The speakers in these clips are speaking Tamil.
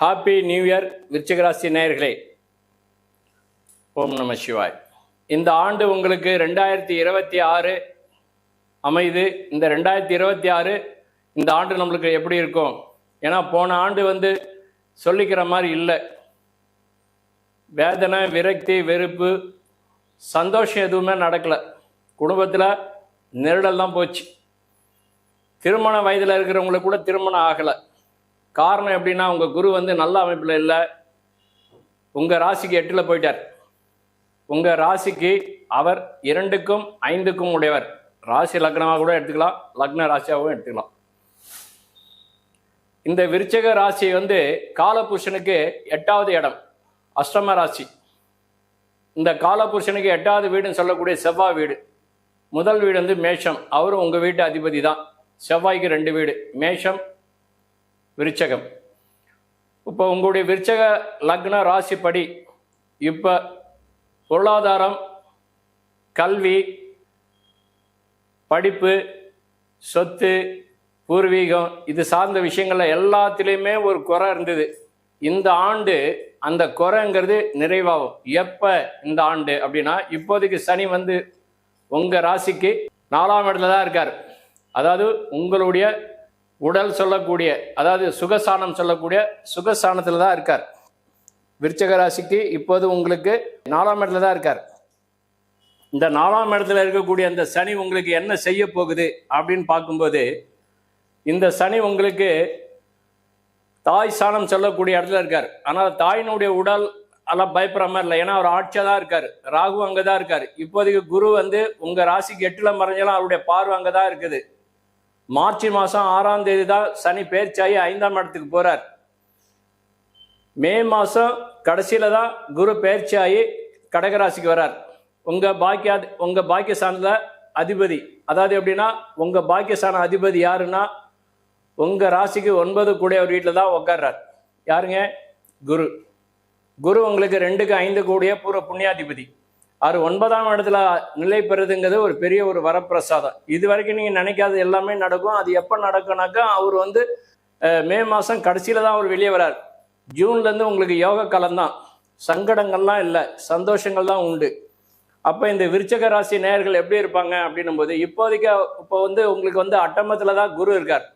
ஹாப்பி நியூ இயர் விருச்சிகராசி நேயர்களே. ஓம் நம சிவாய். இந்த ஆண்டு உங்களுக்கு ரெண்டாயிரத்தி இருபத்தி ஆறு அமைது இந்த ரெண்டாயிரத்தி இருபத்தி ஆறு இந்த ஆண்டு நம்மளுக்கு எப்படி இருக்கும்? ஏன்னா போன ஆண்டு வந்து சொல்லிக்கிற மாதிரி இல்லை. வேதனை விரக்தி வெறுப்பு சந்தோஷம் எதுவுமே நடக்கலை. குடும்பத்தில் நெருடல் தான் போச்சு. திருமண வயதில் இருக்கிறவங்களுக்கு கூட திருமணம் ஆகலை. காரணம் எப்படின்னா உங்கள் குரு வந்து நல்ல அமைப்பில் இல்லை. உங்கள் ராசிக்கு எட்டில் போயிட்டார். உங்கள் ராசிக்கு அவர் இரண்டுக்கும் ஐந்துக்கும் உடையவர். ராசி லக்னமாக கூட எடுத்துக்கலாம் லக்ன ராசியாகவும் எடுத்துக்கலாம். இந்த விருச்சக ராசி வந்து காலபுருஷனுக்கு எட்டாவது இடம் அஷ்டம ராசி. இந்த காலபுருஷனுக்கு எட்டாவது வீடுன்னு சொல்லக்கூடிய செவ்வாய் வீடு. முதல் வீடு வந்து மேஷம். அவரும் உங்கள் வீட்டு அதிபதி தான். செவ்வாய்க்கு ரெண்டு வீடு மேஷம் விருச்சகம். இப்போ உங்களுடைய விருச்சக லக்ன ராசிப்படி இப்போ பொருளாதாரம் கல்வி படிப்பு சொத்து பூர்வீகம் இது சார்ந்த விஷயங்கள்ல எல்லாத்துலேயுமே ஒரு குறை இருந்தது. இந்த ஆண்டு அந்த குறைங்கிறது நிறைவாகும். எப்போ இந்த ஆண்டு அப்படின்னா இப்போதைக்கு சனி வந்து உங்கள் ராசிக்கு நாலாம் இடத்துல தான் இருக்கார். அதாவது உங்களுடைய உடல் சொல்லக்கூடிய அதாவது சுகசானம் சொல்லக்கூடிய சுகசானத்தில் தான் இருக்கார். விருச்சக ராசிக்கு இப்போது உங்களுக்கு நாலாம் இடத்துல தான் இருக்கார். இந்த நாலாம் இடத்துல இருக்கக்கூடிய அந்த சனி உங்களுக்கு என்ன செய்ய போகுது அப்படின்னு பார்க்கும்போது இந்த சனி உங்களுக்கு தாய் சாணம் சொல்லக்கூடிய இடத்துல இருக்கார். ஆனால் தாயினுடைய உடல் எல்லாம் பயப்படுற மாதிரி இல்லை. ஏன்னா அவர் ஆட்சியாக தான் இருக்கார். ராகு அங்கே தான் இருக்கார். இப்போதைக்கு குரு வந்து உங்கள் ராசிக்கு எட்டில் மறைஞ்சாலும் அவருடைய பார்வை அங்கே தான் இருக்குது. மார்ச் மாதம் ஆறாம் தேதி தான் சனி பேர்ச்சாகி ஐந்தாம் இடத்துக்கு போகிறார் மே மாதம் கடைசியில் தான் குரு பேர்ச்சியாகி கடகராசிக்கு வரார். உங்கள் பாக்கிய உங்கள் பாக்கியஸ்தானில் அதிபதி. அதாவது எப்படின்னா உங்கள் பாக்கியஸ்தான அதிபதி யாருன்னா உங்கள் ராசிக்கு ஒன்பது கூடியவர் வீட்டில் தான் உட்கார்றார் யாருங்க? குரு. குரு உங்களுக்கு ரெண்டுக்கு ஐந்து கூடிய பூர்வ புண்ணியாதிபதி. அவர் ஒன்பதாம் இடத்துல நிலை பெறுதுங்கிறது ஒரு பெரிய ஒரு வரப்பிரசாதம். இது வரைக்கும் நீங்கள் நினைக்காது எல்லாமே நடக்கும். அது எப்போ நடக்கும்னாக்கா அவர் வந்து மே மாதம் கடைசியில் தான் அவர் வெளியே வரார். ஜூன்லேருந்து உங்களுக்கு யோக காலம்தான் சங்கடங்கள்லாம் இல்லை சந்தோஷங்கள் தான் உண்டு. அப்போ இந்த விருச்சக ராசி நேயர்கள் எப்படி இருப்பாங்க அப்படின்னும் போது இப்போதைக்கு இப்போ வந்து உங்களுக்கு வந்து அட்டமத்தில் தான் குரு இருக்கார்.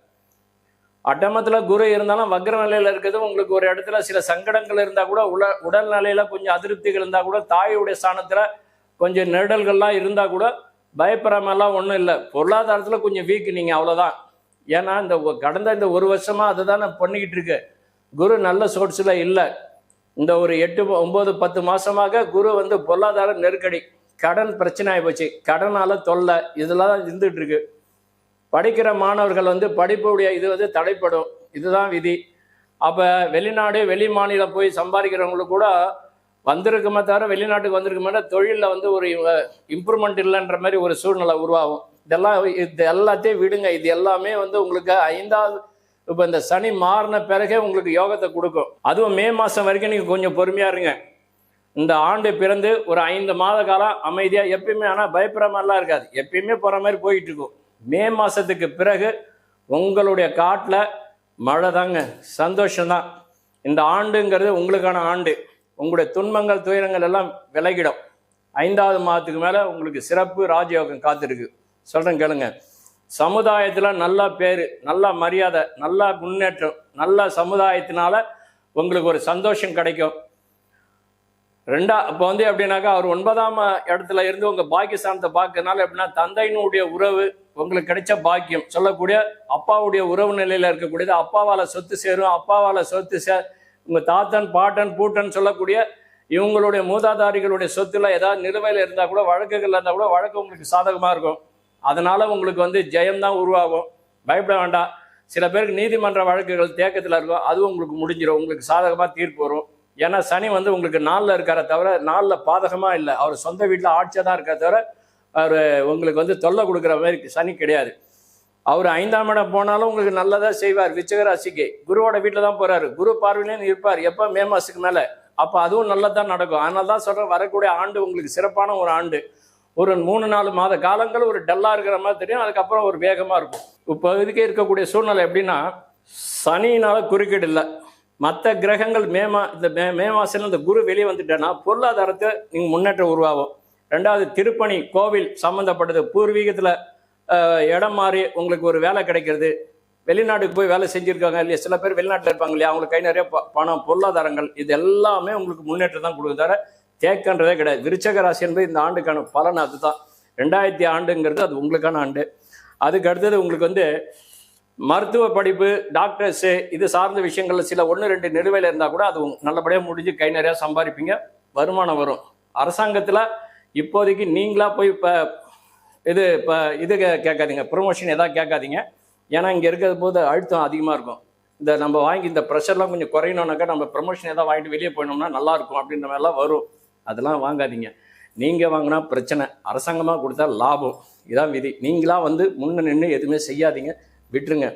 அட்டமத்தில் குரு இருந்தாலும் வக்ர நிலையில் இருக்கிறது உங்களுக்கு ஒரு இடத்துல சில சங்கடங்கள் இருந்தால் கூட உல உடல் நிலையில் கொஞ்சம் அதிருப்திகள் இருந்தால் கூட தாயுடைய ஸ்தானத்தில் கொஞ்சம் நெடல்கள்லாம் இருந்தால் கூட பயப்படாமலாம் ஒன்றும் இல்லை. பொருளாதாரத்தில் கொஞ்சம் வீக் நீங்கள் அவ்வளோதான் ஏன்னா இந்த கடந்த இந்த ஒரு வருஷமாக அதை தான் நான் பண்ணிக்கிட்டு இருக்கு. குரு நல்ல சோர்ஸில் இல்லை. இந்த ஒரு எட்டு ஒம்பது பத்து மாதமாக குரு வந்து பொருளாதார நெருக்கடி கடன் பிரச்சனை ஆகி போச்சு. கடனால தொல்லை இதெல்லாம் தான் இருந்துகிட்டு இருக்கு. படிக்கிற மாணவர்கள் வந்து படிப்புடைய இது வந்து தடைப்படும். இதுதான் விதி. அப்போ வெளிநாடு வெளி மாநிலம் போய் சம்பாதிக்கிறவங்களுக்கு கூட வந்திருக்குமே தவிர வெளிநாட்டுக்கு வந்திருக்குமே தொழிலில் வந்து ஒரு இம்ப்ரூவ்மெண்ட் இல்லைன்ற மாதிரி ஒரு சூழ்நிலை உருவாகும். இதெல்லாம் இது எல்லாத்தையும் விடுங்க. இது எல்லாமே வந்து உங்களுக்கு ஐந்தாவது இப்போ இந்த சனி மாறின பிறகே உங்களுக்கு யோகத்தை கொடுக்கும். அதுவும் மே மாதம் வரைக்கும் நீங்கள் கொஞ்சம் பொறுமையாக இருங்க. இந்த ஆண்டு பிறந்து ஒரு ஐந்து மாத காலம் அமைதியாக எப்பயுமே ஆனால் பயப்படுற மாதிரிலாம் இருக்காது. எப்பயுமே போகிற மாதிரி போயிட்டு இருக்கும். மே மாதத்துக்கு பிறகு உங்களுடைய காட்டில் மழை தாங்க. சந்தோஷம்தான். இந்த ஆண்டுங்கிறது உங்களுக்கான ஆண்டு. உங்களுடைய துன்பங்கள் துயரங்கள் எல்லாம் விலகிடும். ஐந்தாவது மாதத்துக்கு மேலே உங்களுக்கு சிறப்பு ராஜயோகம் காத்திருக்கு. சொல்கிறேன் கேளுங்க. சமுதாயத்தில் நல்ல பேர் நல்ல மரியாதை நல்ல முன்னேற்றம் நல்ல சமுதாயத்தினால உங்களுக்கு ஒரு சந்தோஷம் கிடைக்கும். ரெண்டா இப்போ வந்து எப்படின்னாக்கா அவர் ஒன்பதாம் இடத்துல இருந்து உங்கள் பாக்கியஸ்தானத்தை பார்க்கறதுனால எப்படின்னா தந்தையினுடைய உறவு உங்களுக்கு கிடைச்ச பாக்கியம். சொல்லக்கூடிய அப்பாவுடைய உறவு நிலையில இருக்கக்கூடியது. அப்பாவால சொத்து சேரும். அப்பாவால சொத்து சே உங்க தாத்தன் பாட்டன் பூட்டன் சொல்லக்கூடிய இவங்களுடைய மூதாதாரிகளுடைய சொத்துல ஏதாவது நிலுவையில் இருந்தா கூட வழக்குகள் இருந்தால் கூட வழக்கு உங்களுக்கு சாதகமா இருக்கும். அதனால உங்களுக்கு வந்து ஜெயம்தான் உருவாகும். பயப்பட வேண்டாம். சில பேருக்கு நீதிமன்ற வழக்குகள் தேக்கத்தில் இருக்கும். அதுவும் உங்களுக்கு முடிஞ்சிடும் உங்களுக்கு சாதகமாக தீர்ப்பு வரும். ஏன்னா சனி வந்து உங்களுக்கு நாளில் இருக்கார தவிர நாளில் பாதகமாக இல்லை. அவர் சொந்த வீட்டில் ஆட்சியாக தான் இருக்கார தவிர அவர் உங்களுக்கு வந்து தொல்லை கொடுக்குற மாதிரி சனி கிடையாது. அவர் ஐந்தாம் இடம் போனாலும் உங்களுக்கு நல்லதாக செய்வார். விச்சகராசிக்கு குருவோட வீட்டில் தான் போகிறாரு குரு பார்வையிலேயும் இருப்பார். எப்போ? மே மாதத்துக்கு மேலே. அப்போ அதுவும் நல்லதான் நடக்கும். அதனால தான் சொல்கிறேன் வரக்கூடிய ஆண்டு உங்களுக்கு சிறப்பான ஒரு ஆண்டு. ஒரு மூணு நாலு மாத காலங்கள் ஒரு டல்லாக இருக்கிற மாதிரி தெரியும். அதுக்கப்புறம் ஒரு வேகமாக இருக்கும். இப்போ இதுக்கே இருக்கக்கூடிய சூழ்நிலை எப்படின்னா சனியினால குறுக்கீடு இல்லை. மற்ற கிரகங்கள் மே மா இந்த மே மே மாசத்துல இந்த குரு வெளியே வந்துட்டேன்னா பொருளாதாரத்தை நீங்கள் முன்னேற்றம் உருவாகும். ரெண்டாவது திருப்பணி கோவில் சம்மந்தப்பட்டது பூர்வீகத்தில் இடம் மாறி உங்களுக்கு ஒரு வேலை கிடைக்கிறது. வெளிநாட்டுக்கு போய் வேலை செஞ்சுருக்காங்க இல்லையா? சில பேர் வெளிநாட்டில் இருப்பாங்க இல்லையா? அவங்களுக்கு கை நிறைய பணம் பொருளாதாரங்கள் இது எல்லாமே உங்களுக்கு முன்னேற்றம் தான் கொடுக்குது தவிர தேக்கன்றதே கிடையாது. விருச்சக ராசி என்பது இந்த ஆண்டுக்கான பலன் அதுதான். ரெண்டாயிரத்தி ஆண்டுங்கிறது அது உங்களுக்கான ஆண்டு. அதுக்கு அடுத்தது உங்களுக்கு வந்து மருத்துவ படிப்பு டாக்டர்ஸு இது சார்ந்த விஷயங்களில் சில ஒன்று ரெண்டு நிலுவையில் இருந்தால் கூட அது நல்லபடியாக முடிஞ்சு கை நிறையா சம்பாதிப்பீங்க. வருமானம் வரும். அரசாங்கத்தில் இப்போதைக்கு நீங்களாக போய் இப்போ இது இப்போ இது கேட்காதீங்க. ப்ரொமோஷன் எதாவது கேட்காதீங்க. ஏன்னா இங்கே இருக்கிற போது அழுத்தம் அதிகமாக இருக்கும். இந்த நம்ம வாங்கி இந்த ப்ரெஷர்லாம் கொஞ்சம் குறையணுன்னாக்கா நம்ம ப்ரொமோஷன் எதாவது வாங்கிட்டு வெளியே போயினோம்னா நல்லா இருக்கும் அப்படின்ற மாதிரிலாம் வரும். அதெல்லாம் வாங்காதீங்க. நீங்கள் வாங்கினா பிரச்சனை. அரசாங்கமாக கொடுத்தா லாபம். இதான் விதி. நீங்களாக வந்து முன்ன நின்று எதுவுமே செய்யாதீங்க. விட்டுருங்க.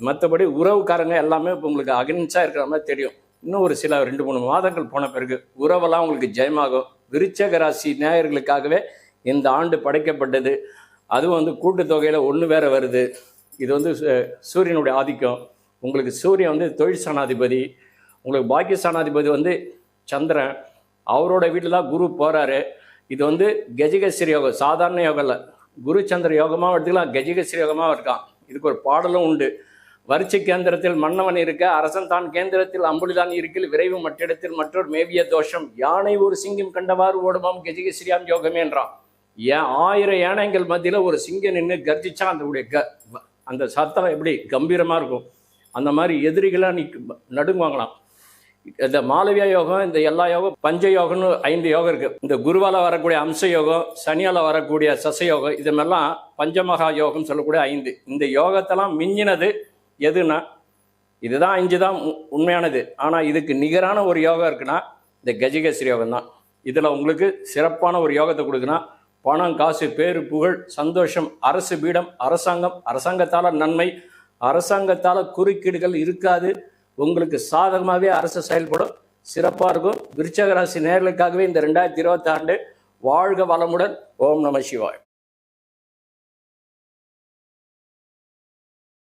மற்றபடி உறவுக்காரங்க எல்லாமே இப்போ உங்களுக்கு அகனிச்சா இருக்கிற மாதிரி தெரியும். இன்னும் ஒரு சில ரெண்டு மூணு மாதங்கள் போன பிறகு உறவெல்லாம் உங்களுக்கு ஜெயமாகும். விருச்சக ராசி நேயர்களுக்காகவே இந்த ஆண்டு படைக்கப்பட்டது. அதுவும் வந்து கூட்டுத்தொகையில் ஒன்று வேற வருது. இது வந்து சூரியனுடைய ஆதிக்கம். உங்களுக்கு சூரியன் வந்து தொழில் ஸ்தானாதிபதி உங்களுக்கு பாக்கிய ஸ்தானாதிபதி வந்து சந்திரன். அவரோட வீட்டில் தான் குரு போகிறாரு இது வந்து கஜகஸ்ரீ யோகம் சாதாரண யோகம் இல்லை. குரு சந்திர யோகமாக எடுத்துக்கலாம் கஜகஸ்ரீ யோகமாக இருக்கான் இதுக்கு ஒரு பாடலும் உண்டு. வரிச்சை கேந்திரத்தில் மன்னவன் இருக்க அரசன் தான் கேந்திரத்தில் அம்புலிதான் இருக்கில் விரைவு மற்றிடத்தில் மற்றொரு மேவிய தோஷம். யானை ஒரு சிங்கம் கண்டவாறு ஓடுமாம் கஜகஸ்ரீயாம் யோகமே என்றான். ஏன்? ஆயிரம் யானைகள் மத்தியில் ஒரு சிங்கம் நின்று கர்ஜிச்சா அந்த உடைய க அந்த சத்தம் எப்படி? கம்பீரமாக இருக்கும். அந்த மாதிரி எதிரிகளாக நீ நடுங்குவாங்களாம். இந்த மாலவியா யோகம் இந்த எல்லா யோகம் பஞ்ச யோகம்னு ஐந்து யோகம் இருக்குது இந்த குருவால் வரக்கூடிய அம்ச யோகம் சனியால் வரக்கூடிய சச யோகம் இது மாதிரிலாம் பஞ்சமகா யோகம் சொல்லக்கூடிய ஐந்து. இந்த யோகத்தெல்லாம் மிஞ்சினது எதுனா? இதுதான் அஞ்சு தான் உண்மையானது. ஆனால் இதுக்கு நிகரான ஒரு யோகம் இருக்குன்னா இந்த கஜகேசரி யோகம் தான். இதில் உங்களுக்கு சிறப்பான ஒரு யோகத்தை கொடுக்குன்னா பணம் காசு பேரு புகழ் சந்தோஷம் அரசு பீடம் அரசாங்கம் அரசாங்கத்தால் நன்மை அரசாங்கத்தால் குறுக்கீடுகள் இருக்காது. உங்களுக்கு சாதகமாகவே அரசு செயல்படும். சிறப்பாக இருக்கும். விருச்சக ராசி நேர்களுக்காகவே இந்த ரெண்டாயிரத்தி இருபத்தாண்டு வாழ்க வளமுடன். ஓம் நம சிவாய்.